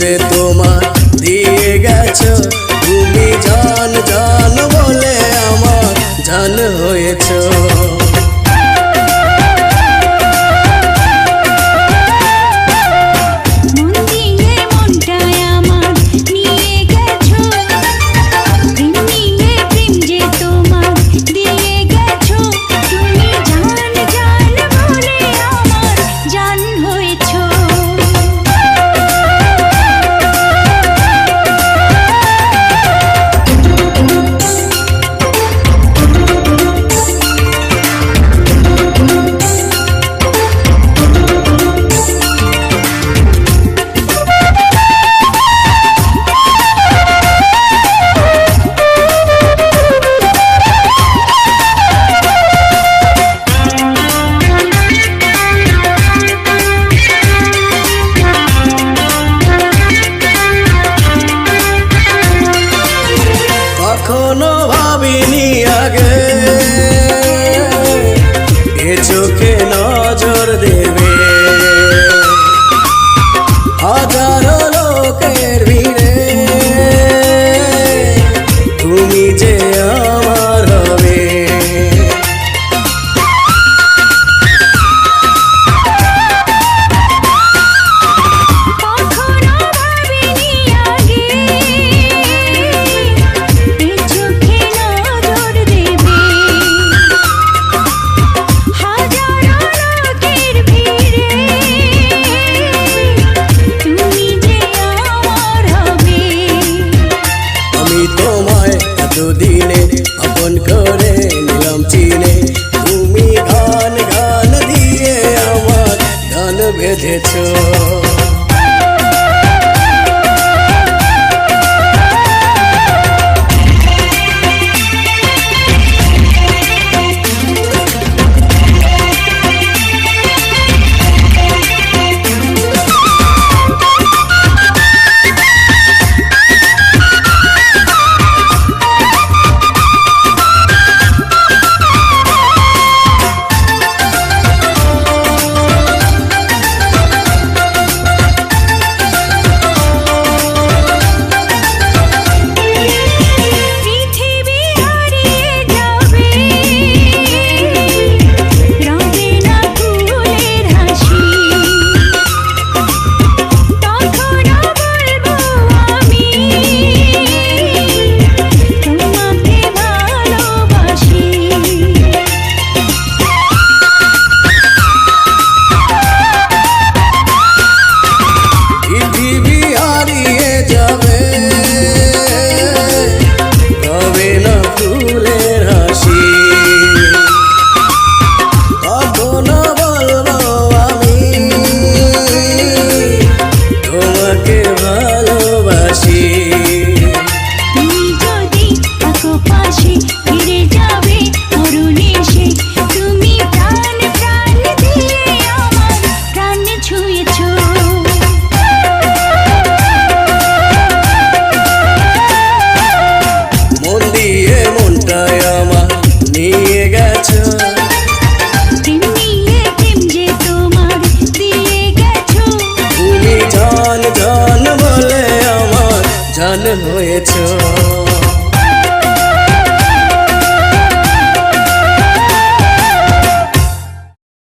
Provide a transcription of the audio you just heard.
যে তোমার দিয়ে গেছো। তুমি জান জান বলে আমার জান হয়েছো। Hada তোমায় এতদিনে করে নিলাম চিনে। তুমি গান গান দিয়ে আমার গান বেঁধেছো। হয়েছ।